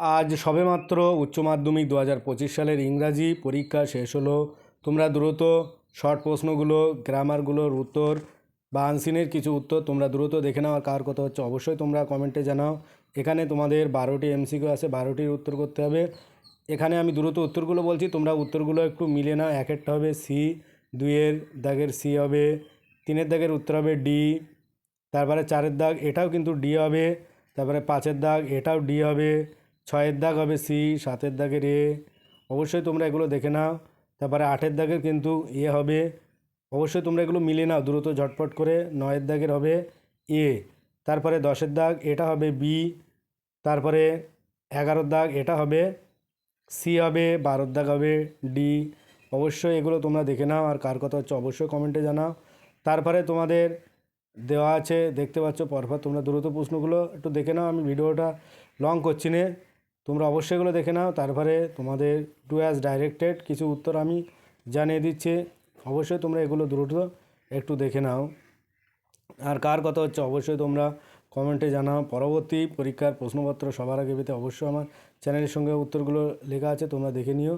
আজ সবেমাত্র উচ্চ মাধ্যমিক দু হাজার পঁচিশ সালের ইংরাজি পরীক্ষা শেষ হলো। তোমরা দ্রুত শর্ট প্রশ্নগুলো গ্রামারগুলোর উত্তর বা আনসিনের কিছু উত্তর তোমরা দ্রুত দেখে নাও আর কার কথা হচ্ছে অবশ্যই তোমরা কমেন্টে জানাও। এখানে তোমাদের বারোটি এমসিকিউ আছে, বারোটির উত্তর করতে হবে। এখানে আমি দ্রুত উত্তরগুলো বলছি, তোমরা উত্তরগুলো একটু মিলে নাও। এক একটা হবে সি, দুইয়ের দাগের সি হবে, তিনের দাগের উত্তর হবে ডি, তারপরে চারের দাগ এটাও কিন্তু ডি হবে, তারপরে পাঁচের দাগ এটাও ডি হবে ছয়ের দাগ হবে সি, সাতের দাগের এ। অবশ্যই তোমরা এগুলো দেখে নাও। তারপরে আটের দাগের কিন্তু এ হবে। অবশ্যই তোমরা এগুলো মিলে নাও দ্রুত ঝটপট করে। নয়ের দাগের হবে এ। তারপরে দশের দাগ, এটা হবে বি। তারপরে এগারোর দাগ, এটা হবে সি হবে। বারোর দাগ হবে ডি। অবশ্যই এগুলো তোমরা দেখে নাও আর কার কথা হচ্ছে অবশ্যই কমেন্টে জানাও। তারপরে তোমাদের দেওয়া আছে, দেখতে পাচ্ছ পরপর তোমরা দ্রুত প্রশ্নগুলো একটু দেখে নাও। আমি ভিডিওটা লং করছি না। তোমরা অবশ্যই এগুলো দেখে নাও। তারপরে তোমাদের টু অ্যাজ ডাইরেক্টেড কিছু উত্তর আমি জানিয়ে দিচ্ছি। অবশ্যই তোমরা এগুলো দ্রুত একটু দেখে নাও। আর কার কথা হচ্ছে অবশ্যই তোমরা কমেন্টে জানাও। পরবর্তী পরীক্ষার প্রশ্নপত্র সবার আগে পেতে অবশ্যই আমার চ্যানেলের সঙ্গে উত্তরগুলো লেখা আছে, তোমরা দেখে নিও।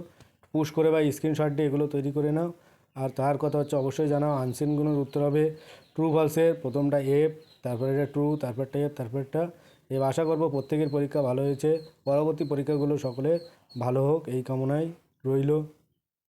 পুশ করে বা স্ক্রিনশট দিয়ে এগুলো তৈরি করে নাও। আর তার কথা হচ্ছে অবশ্যই জানাও আনসিনগুলোর উত্তর হবে ট্রু ফলসের প্রথমটা এফ তারপরে এটা ট্রু তারপরটা এফ তারপরটা এফ আশা করব প্রত্যেকের পরীক্ষা ভালো হয়েছে। পরবর্তী পরীক্ষাগুলো সকলের ভালো হোক, এই কামনায় রইল।